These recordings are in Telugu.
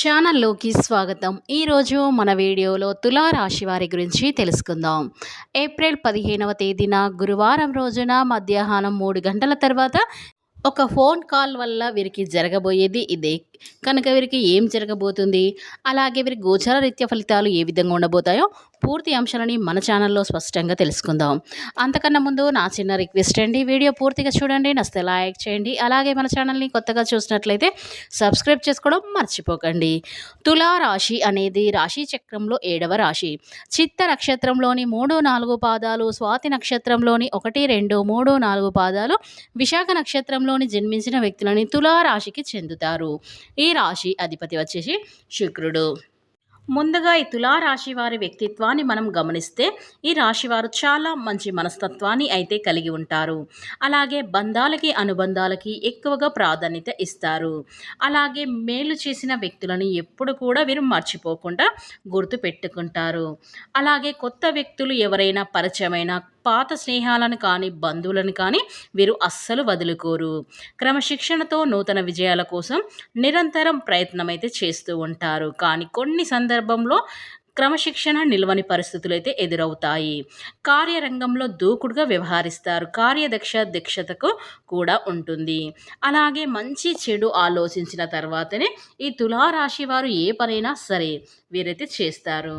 ఛానల్లోకి స్వాగతం. ఈరోజు మన వీడియోలో తులారాశి వారి గురించి తెలుసుకుందాం. ఏప్రిల్ పదిహేనవ తేదీన గురువారం రోజున మధ్యాహ్నం మూడు గంటల తర్వాత ఒక ఫోన్ కాల్ వల్ల వీరికి జరగబోయేది ఇదే. కనుక వీరికి ఏం జరగబోతుంది? అలాగే వీరి గోచర రీత్య ఫలితాలు ఏ విధంగా ఉండబోతాయో పూర్తి అంశాలని మన ఛానల్లో స్పష్టంగా తెలుసుకుందాం. అంతకన్నా ముందు నా చిన్న రిక్వెస్ట్ అండి. వీడియో పూర్తిగా చూడండి నస్తే లైక్ చేయండి. అలాగే మన ఛానల్ని కొత్తగా చూసినట్లయితే సబ్స్క్రైబ్ చేసుకోవడం మర్చిపోకండి. తులా రాశి అనేది రాశి చక్రంలో ఏడవ రాశి. చిత్త నక్షత్రంలోని మూడు నాలుగు పాదాలు స్వాతి నక్షత్రంలోని ఒకటి రెండు మూడు నాలుగు పాదాలు విశాఖ నక్షత్రంలోని జన్మించిన వ్యక్తులని తులా రాశికి చెందుతారు. ఈ రాశి అధిపతి వచ్చేసి శుక్రుడు. ముందుగా ఈ తులారాశి వారి వ్యక్తిత్వాన్ని మనం గమనిస్తే ఈ రాశి వారు చాలా మంచి మనస్తత్వాన్ని అయితే కలిగి ఉంటారు. అలాగే బంధాలకి అనుబంధాలకి ఎక్కువగా ప్రాధాన్యత ఇస్తారు. అలాగే మేలు చేసిన వ్యక్తులను ఎప్పుడు కూడా వీరు మర్చిపోకుండా గుర్తు పెట్టుకుంటారు అలాగే కొత్త వ్యక్తులు ఎవరైనా పరిచయమైన పాత స్నేహాలను కానీ బంధువులను కానీ వీరు అస్సలు వదులుకోరు. క్రమశిక్షణతో నూతన విజయాల కోసం నిరంతరం ప్రయత్నం అయితే చేస్తూ ఉంటారు. కానీ కొన్ని సందర్భంలో క్రమశిక్షణ నిల్వని పరిస్థితులు అయితే ఎదురవుతాయి. కార్యరంగంలో దూకుడుగా వ్యవహరిస్తారు. కార్యదక్ష దక్షతకు కూడా ఉంటుంది. అలాగే మంచి చెడు ఆలోచించిన తర్వాతనే ఈ తులారాశి వారు ఏ పనైనా సరే వీరైతే చేస్తారు.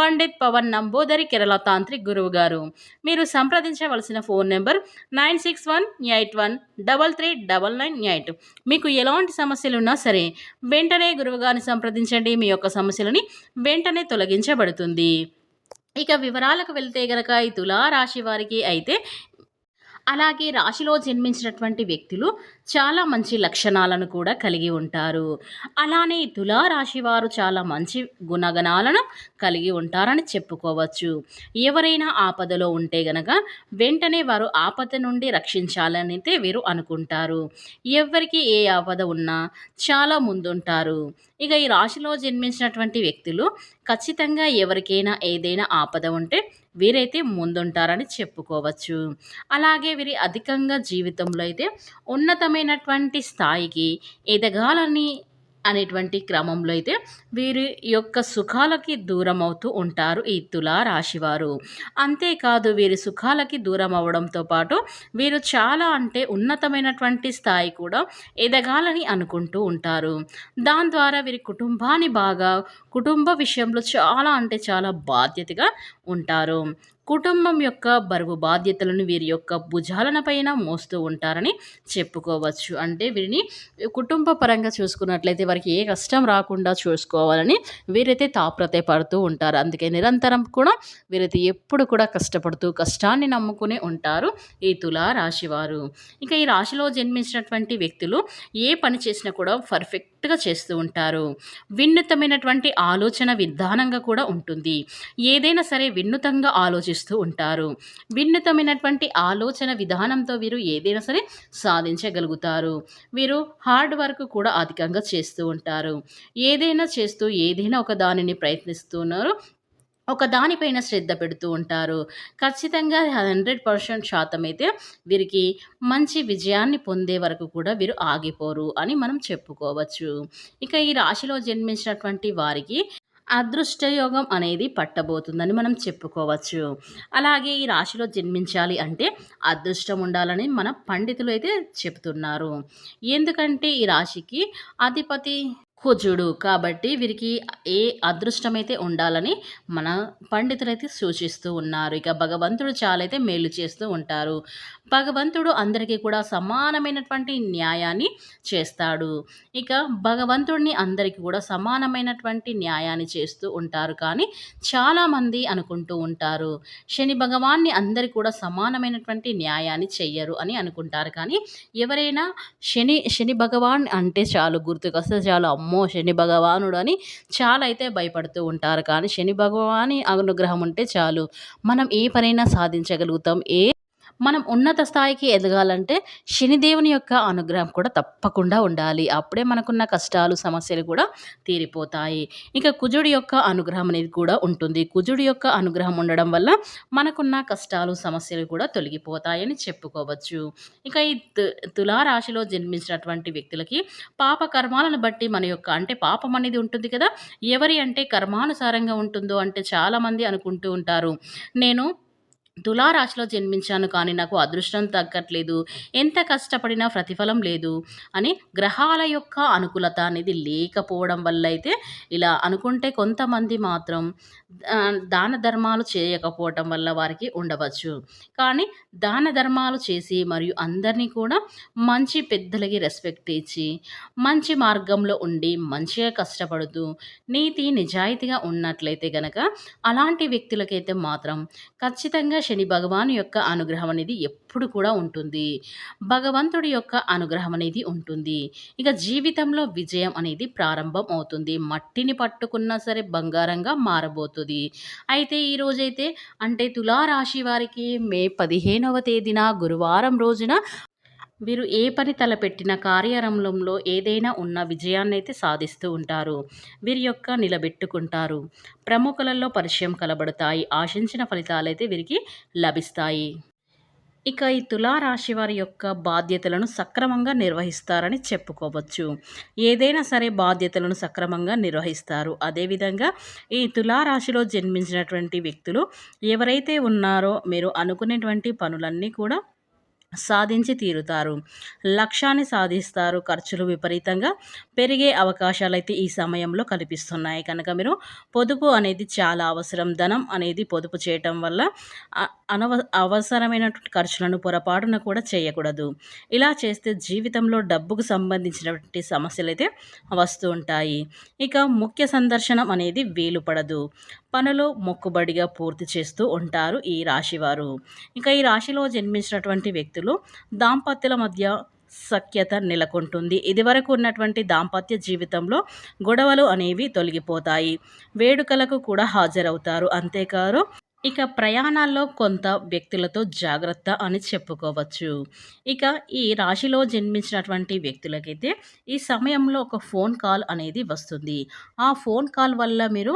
పండిత్ పవన్ నంబోదరి కేరళ తాంత్రిక్ గురువు గారు. మీరు సంప్రదించవలసిన phone number nine six one eight one double three double nine eight. మీకు ఎలాంటి సమస్యలు ఉన్నా సరే వెంటనే గురువుగారిని సంప్రదించండి. మీ యొక్క సమస్యలని వెంటనే తొలగించబడుతుంది. ఇక వివరాలకు వెళ్తే గనక ఈ తులా రాశి వారికి అయితే అలాగే రాశిలో జన్మించినటువంటి వ్యక్తులు చాలా మంచి లక్షణాలను కూడా కలిగి ఉంటారు. అలానే తులారాశి వారు చాలా మంచి గుణగణాలను కలిగి ఉంటారని చెప్పుకోవచ్చు. ఎవరైనా ఆపదలో ఉంటే గనక వెంటనే వారు ఆపద నుండి రక్షించాలని అయితే వీరు అనుకుంటారు. ఎవరికి ఏ ఆపద ఉన్నా చాలా ముందుంటారు. ఇక ఈ రాశిలో జన్మించినటువంటి వ్యక్తులు ఖచ్చితంగా ఎవరికైనా ఏదైనా ఆపద ఉంటే వీరైతే ముందుంటారని చెప్పుకోవచ్చు. అలాగే వీరి అధికంగా జీవితంలో అయితే ఉన్నతమైన ఉన్నతమైనటువంటి స్థాయికి ఎదగాలని అనేటువంటి క్రమంలో అయితే వీరి యొక్క సుఖాలకి దూరం అవుతూ ఉంటారు ఈ తులా రాశివారు. అంతేకాదు వీరి సుఖాలకి దూరం అవడంతో పాటు వీరు చాలా అంటే ఉన్నతమైనటువంటి స్థాయి కూడా ఎదగాలని అనుకుంటూ ఉంటారు. దాని ద్వారా వీరి కుటుంబాన్ని బాగా కుటుంబ విషయంలో చాలా అంటే చాలా బాధ్యతగా ఉంటారు. కుటుంబం యొక్క బరువు బాధ్యతలను వీరి యొక్క భుజాలన పైన మోస్తూ ఉంటారని చెప్పుకోవచ్చు. అంటే వీరిని కుటుంబ పరంగా చూసుకున్నట్లయితే వారికి ఏ కష్టం రాకుండా చూసుకోవాలని వీరైతే తాప్రతే పడుతూ ఉంటారు. అందుకే నిరంతరం కూడా వీరైతే ఎప్పుడు కూడా కష్టపడుతూ కష్టాన్ని నమ్ముకునే ఉంటారు ఈ తులా రాశివారు. ఇక ఈ రాశిలో జన్మించినటువంటి వ్యక్తులు ఏ పని చేసినా కూడా పర్ఫెక్ట్గా చేస్తూ ఉంటారు. వినూతమైనటువంటి ఆలోచన విధానంగా కూడా ఉంటుంది. ఏదైనా సరే వినూతంగా ఆలోచిస్తూ ఉంటారు. వినూతమైనటువంటి ఆలోచన విధానంతో వీరు ఏదైనా సరే సాధించగలుగుతారు. వీరు హార్డ్ వర్క్ కూడా అధికంగా చేస్తూ ఉంటారు. ఏదైనా చేస్తూ ఏదైనా ఒక దానిని ప్రయత్నిస్తున్నారు. ఒక దానిపైన శ్రద్ధ పెడుతూ ఉంటారు. ఖచ్చితంగా హండ్రెడ్ పర్సెంట్ శాతం అయితే వీరికి మంచి విజయాన్ని పొందే వరకు కూడా వీరు ఆగిపోరు అని మనం చెప్పుకోవచ్చు. ఇక ఈ రాశిలో జన్మించినటువంటి వారికి అదృష్టయోగం అనేది పట్టబోతుందని మనం చెప్పుకోవచ్చు. అలాగే ఈ రాశిలో జన్మించాలి అంటే అదృష్టం ఉండాలని మన పండితులు అయితే చెప్తున్నారు. ఎందుకంటే ఈ రాశికి అధిపతి కుజుడు కాబట్టి వీరికి ఏ అదృష్టమైతే ఉండాలని మన పండితులైతే సూచిస్తూ ఉన్నారు. ఇక భగవంతుడు చాలా అయితే మేలు చేస్తూ ఉంటారు. భగవంతుడు అందరికీ కూడా సమానమైనటువంటి న్యాయాన్ని చేస్తాడు. ఇక భగవంతుడిని అందరికీ కూడా సమానమైనటువంటి న్యాయాన్ని చేస్తూ ఉంటారు. కానీ చాలామంది అనుకుంటూ ఉంటారు శని భగవాన్ని అందరికీ కూడా సమానమైనటువంటి న్యాయాన్ని చెయ్యరు అని అనుకుంటారు. కానీ ఎవరైనా శని శని భగవాన్ అంటే చాలు గుర్తుకొస్తే చాలు అమ్మ అమ్మో! శని భగవానుడు అని చాలా అయితే భయపడుతూ ఉంటారు. కానీ శని భగవాని అనుగ్రహం ఉంటే చాలు. మనం ఏ పనైనా సాధించగలుగుతాం. ఏ మనం ఉన్నత స్థాయికి ఎదగాలంటే శనిదేవుని యొక్క అనుగ్రహం కూడా తప్పకుండా ఉండాలి. అప్పుడే మనకున్న కష్టాలు సమస్యలు కూడా తీరిపోతాయి. ఇంకా కుజుడి యొక్క అనుగ్రహం అనేది కూడా ఉంటుంది. కుజుడి యొక్క అనుగ్రహం ఉండడం వల్ల మనకున్న కష్టాలు సమస్యలు కూడా తొలగిపోతాయని చెప్పుకోవచ్చు. ఇక ఈ తులారాశిలో జన్మించినటువంటి వ్యక్తులకి పాప కర్మాలను బట్టి మన యొక్క అంటే పాపం అనేది ఉంటుంది కదా. ఎవరి అంటే కర్మానుసారంగా ఉంటుందో అంటే చాలామంది అనుకుంటూ ఉంటారు. నేను తులారాశిలో జన్మించాను కానీ నాకు అదృష్టం తగ్గట్లేదు. ఎంత కష్టపడినా ప్రతిఫలం లేదు అని గ్రహాల యొక్క అనుకూలత అనేది లేకపోవడం వల్ల అయితే ఇలా అనుకుంటే కొంతమంది మాత్రం దాన ధర్మాలు చేయకపోవటం వల్ల వారికి ఉండవచ్చు. కానీ దాన ధర్మాలు చేసి మరియు అందరినీ కూడా మంచి పెద్దలకి రెస్పెక్ట్ ఇచ్చి మంచి మార్గంలో ఉండి మంచిగా కష్టపడుతూ నీతి నిజాయితీగా ఉన్నట్లయితే గనక అలాంటి వ్యక్తులకైతే మాత్రం ఖచ్చితంగా శని భగవాను యొక్క అనుగ్రహం అనేది ఎప్పుడు కూడా ఉంటుంది. భగవంతుడి యొక్క అనుగ్రహం అనేది ఉంటుంది. ఇక జీవితంలో విజయం అనేది ప్రారంభం అవుతుంది. మట్టిని పట్టుకున్నా సరే బంగారంగా మారబోతుంది. అయితే ఈరోజైతే అంటే తులారాశి వారికి మే పదిహేనవ తేదీన గురువారం రోజున వీరు ఏ పని తలపెట్టిన కార్యారంభంలో ఏదైనా ఉన్న విజయాన్నైతే సాధిస్తూ ఉంటారు. వీరి యొక్క నిలబెట్టుకుంటారు. ప్రముఖులలో పరిచయం కలబడతాయి. ఆశించిన ఫలితాలైతే వీరికి లభిస్తాయి. ఇక ఈ తులారాశి వారి యొక్క బాధ్యతలను సక్రమంగా నిర్వహిస్తారని చెప్పుకోవచ్చు. ఏదైనా సరే బాధ్యతలను సక్రమంగా నిర్వహిస్తారు. అదేవిధంగా ఈ తులారాశిలో జన్మించినటువంటి వ్యక్తులు ఎవరైతే ఉన్నారో మీరు అనుకునేటువంటి పనులన్నీ కూడా సాధించి తీరుతారు. లక్ష్యాన్ని సాధిస్తారు. ఖర్చులు విపరీతంగా పెరిగే అవకాశాలు అయితే ఈ సమయంలో కనిపిస్తున్నాయి. కనుక మీరు పొదుపు అనేది చాలా అవసరం. ధనం అనేది పొదుపు చేయటం వల్ల అనవ అవసరమైనటువంటి ఖర్చులను పొరపాటున కూడా చేయకూడదు. ఇలా చేస్తే జీవితంలో డబ్బుకు సంబంధించినటువంటి సమస్యలు అయితే వస్తూ ఉంటాయి. ఇక ముఖ్య సందర్శనం అనేది వీలు పడదు. పనులు మొక్కుబడిగా పూర్తి చేస్తూ ఉంటారు ఈ రాశివారు. ఇంకా ఈ రాశిలో జన్మించినటువంటి వ్యక్తులు దాంపత్యుల మధ్య సఖ్యత నెలకొంటుంది. ఇదివరకు ఉన్నటువంటి దాంపత్య జీవితంలో గొడవలు అనేవి తొలగిపోతాయి. వేడుకలకు కూడా హాజరవుతారు. అంతేకాదు ఇక ప్రయాణాల్లో కొంత వ్యక్తులతో జాగ్రత్త అని చెప్పుకోవచ్చు. ఇక ఈ రాశిలో జన్మించినటువంటి వ్యక్తులకైతే ఈ సమయంలో ఒక ఫోన్ కాల్ అనేది వస్తుంది. ఆ ఫోన్ కాల్ వల్ల మీరు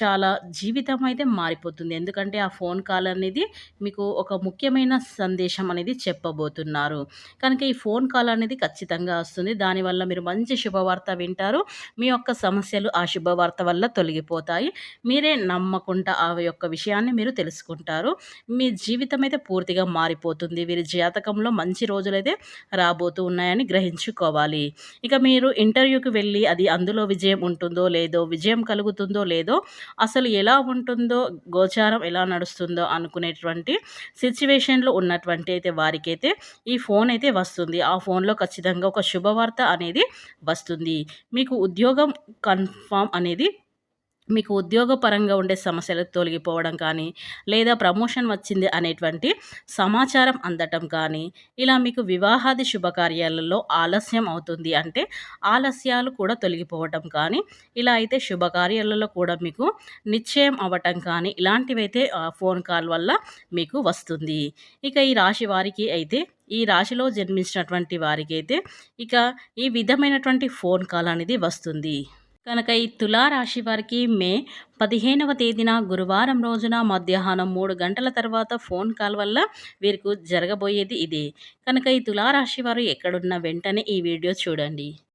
చాలా జీవితం అయితే మారిపోతుంది. ఎందుకంటే ఆ ఫోన్ కాల్ అనేది మీకు ఒక ముఖ్యమైన సందేశం అనేది చెప్పబోతున్నారు. కనుక ఈ ఫోన్ కాల్ అనేది ఖచ్చితంగా వస్తుంది. దానివల్ల మీరు మంచి శుభవార్త వింటారు. మీ యొక్క సమస్యలు ఆ శుభవార్త వల్ల తొలగిపోతాయి. మీరే నమ్మకుండా ఆ యొక్క విషయాన్ని మీరు తెలుసుకుంటారు. మీ జీవితం అయితే పూర్తిగా మారిపోతుంది. వీరి జాతకంలో మంచి రోజులైతే రాబోతూ ఉన్నాయని గ్రహించుకోవాలి. ఇక మీరు ఇంటర్వ్యూకి వెళ్ళి అది అందులో విజయం ఉంటుందో లేదో విజయం కలుగుతుందో లేదో అసలు ఎలా ఉంటుందో గోచారం ఎలా నడుస్తుందో అనుకునేటువంటి సిచ్యువేషన్లో ఉన్నటువంటి అయితే వారికైతే ఈ ఫోన్ అయితే వస్తుంది. ఆ ఫోన్లో ఖచ్చితంగా ఒక శుభవార్త అనేది వస్తుంది. మీకు ఉద్యోగం కన్ఫామ్ అనేది మీకు ఉద్యోగపరంగా ఉండే సమస్యలు తొలగిపోవడం కానీ లేదా ప్రమోషన్ వచ్చింది అనేటువంటి సమాచారం అందటం కానీ ఇలా మీకు వివాహాది శుభకార్యాలలో ఆలస్యం అవుతుంది అంటే ఆలస్యాలు కూడా తొలగిపోవటం కానీ ఇలా అయితే శుభకార్యాలలో కూడా మీకు నిశ్చయం అవ్వటం కానీ ఇలాంటివైతే ఫోన్ కాల్ వల్ల మీకు వస్తుంది. ఇక ఈ రాశి వారికి అయితే ఈ రాశిలో జన్మించినటువంటి వారికి అయితే ఇక ఈ విధమైనటువంటి ఫోన్ కాల్ అనేది వస్తుంది. కనుక ఈ తులారాశి వారికి మే పదిహేనవ తేదీన గురువారం రోజున మధ్యాహ్నం మూడు గంటల తర్వాత ఫోన్ కాల్ వల్ల వీరికి జరగబోయేది ఇదే. కనుక ఈ తులారాశి వారు ఎక్కడున్న వెంటనే ఈ వీడియో చూడండి.